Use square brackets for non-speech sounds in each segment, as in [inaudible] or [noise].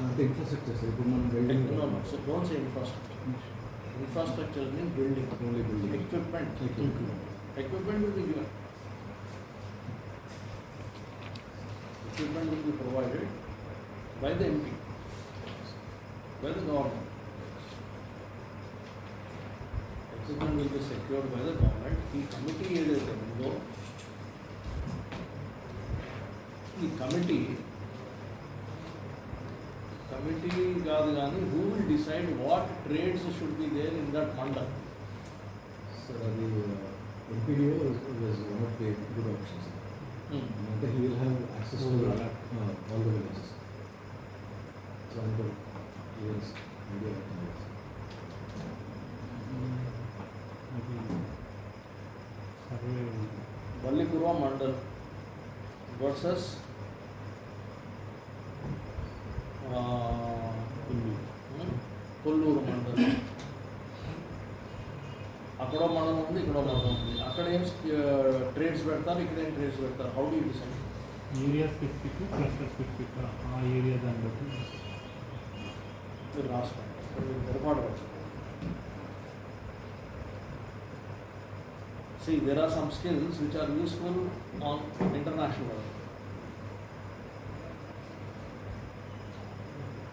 అంటే infrastructure sir ఇప్పుడు మనం building No, no, so don't say infrastructure. Infrastructure means building. Only building Equipment. Equipment. Equipment will be given. Equipment will be provided by the MP, by the government. Equipment will be secured by the government. ఈ committee Irani who will decide what trades should be there in that mandal? Sir, the uh, MPDO is, one of the good options. Hmm. Uh, he will have access oh, to uh, all the villages. So, Example, yes, India. Ballikura mandal versus Kolluru mandal అక్కడో మండలం ఉంది ఇక్కడో మండలం ఉంది అక్కడ ఏం trades పెడతారు ఇక్కడ ఏం ట్రేడ్స్ పెడతారు how do decide area specific cluster specific ఆ ఏరియా దాన్ని బట్టి మీరు రాసుకోండి ఇక్కడ మీరు పొరపాటు పడుతుంది See, there are some skills which are useful on international level.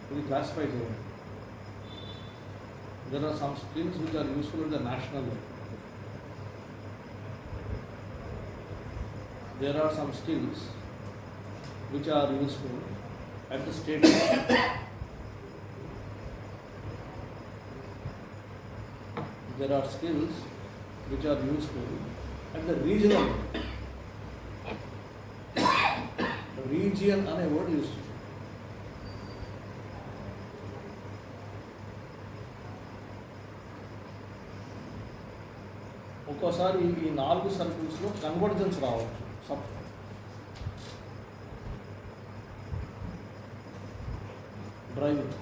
ఇది క్లాసిఫై చేయండి There are some skills which are useful in the national level there are some skills which are useful at the state there are skills which are useful at the regional level. [coughs] region అనే word use చేయాలి ఒక్కోసారి ఈ నాలుగు సర్కిల్స్లో convergence రావచ్చు. Sub. Driving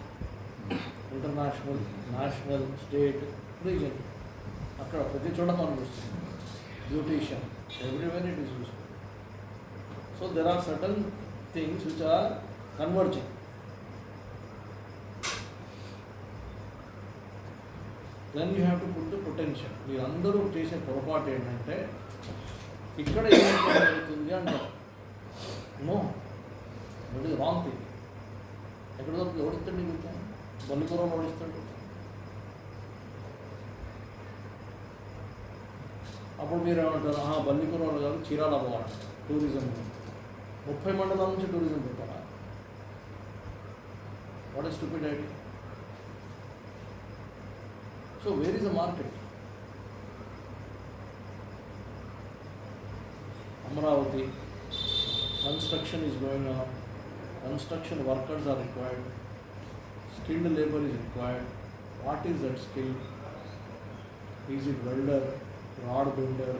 international national state region. అక్కడ ప్రతి చోట కనిపిస్తుంది beautician. Everywhere it is useful. So there are certain things which are converging then you have to put the potential మీరందరూ చేసే పొరపాటు ఏంటంటే ఇక్కడ ఏమవుతుంది అంటారు. నో. దట్ రాంగ్ థింగ్ ఎక్కడ దొరికి ఓడిస్తాడు నీకు బల్లికూర ఓడిస్తాడు అప్పుడు మీరు ఏమంటారు ఆహా బల్లికూర కాదు చీరాల పోవాలి టూరిజం ముప్పై మండలం నుంచి టూరిజం పెట్టారా what is stupid idea So where is the market? Amaravati, construction is going on, construction workers are required, skilled labor is required. What is that skill? Is it welder, rod builder,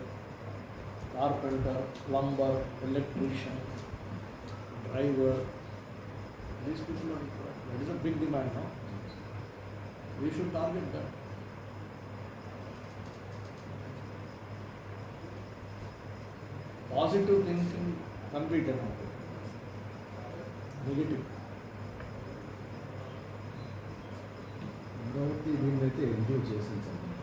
carpenter, plumber, electrician, driver? These people are required. That is a big demand now. We should target that. Positive thinking complete enough. Negative. Amaravati దీన్ని అయితే include చేసింది sir మనకు.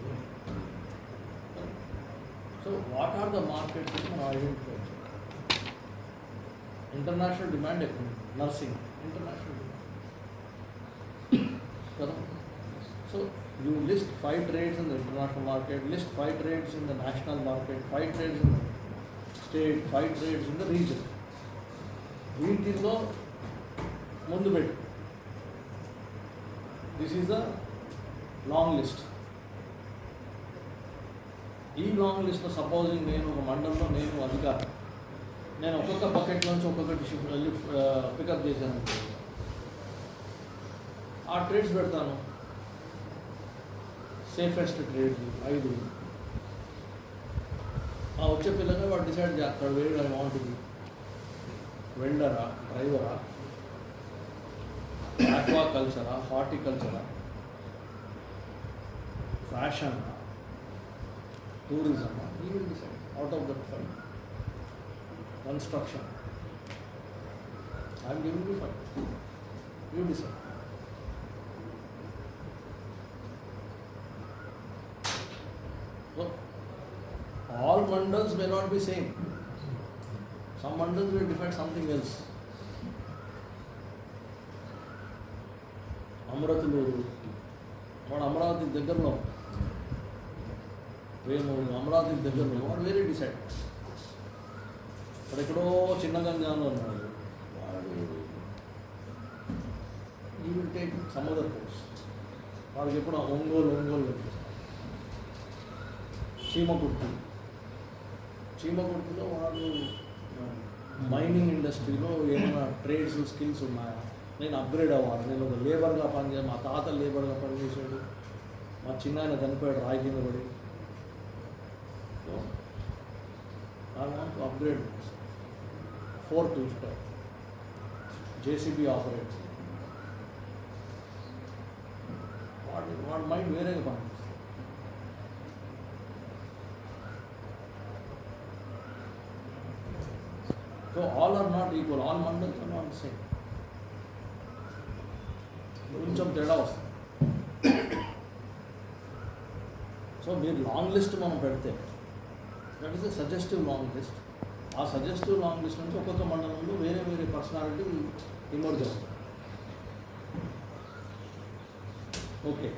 So what are the markets in agriculture? International demand ఎక్కువ nursing, international demand. కదా so you list five trades in the international market list five trades in the national market five trades in the state five trades in the region వీటిల్లో ముందు పెట్టు. This is the long list ఈ long లిస్ట్లో supposing నేను ఒక మండలంలో నేను అధికారి. నేను ఒక్కొక్క బకెట్ నుంచి ఒక్కొక్కటి షిఫ్ట్ వెళ్ళి పికప్ చేశాను. ఆ ట్రేడ్స్ పెడతాను. సేఫెస్ట్ ట్రేడ్ ఐదు. ఆ వచ్చే పిల్లగా not decide that where I want to be ವೆಲ್ಡರಾ ಡ್ರೈವರಾ ಆಕ್ವಾ ಕಲ್ಚರಾ ಹಾರ್ಟಿಕಲ್ಚರಾ fashion tourism, he will decide out of that fund. Construction. I am giving you fund. You decide. So, not be same. Some mandals will define something else. Amaratuluru వాడు అమరావతి దగ్గరలో. వేమూరు అమరావతి దగ్గరలో. వాడు వేరే decide. ఇక్కడ ఎక్కడో చిన్న గంజాలో ఉన్నాడు. వాడు ఈ will take some other course వాడికి ఎప్పుడు ఒంగోలు ఒంగోలు. కనిపిస్తుంది చీమకుర్తి వాళ్ళు మైనింగ్ ఇండస్ట్రీలో ఏమైనా ట్రేడ్స్ స్కిల్స్ ఉన్నాయా? నేను అప్గ్రేడ్ అవ్వాలి. నేను ఒక లేబర్గా పనిచేయాలి మా తాత లేబర్గా పనిచేసాడు మా చిన్న ఆయన చనిపోయాడు రాయి కింద పడి. Upgrade four upgrade fourth JCB operates వాడి వాడి మైండ్ వేరేగా so all are not equal all mandals are not same కొంచెం తేడా వస్తుంది. సో మీరు లాంగ్ లిస్ట్ మనం పెడితే that is a suggestive long list ఆ సజెస్టివ్ లాంగ్ లిస్ట్ నుంచి ఒక్కొక్క మండలంలో వేరే వేరే పర్సనాలిటీ ఇమర్జ్ అవుతుంది. ఓకే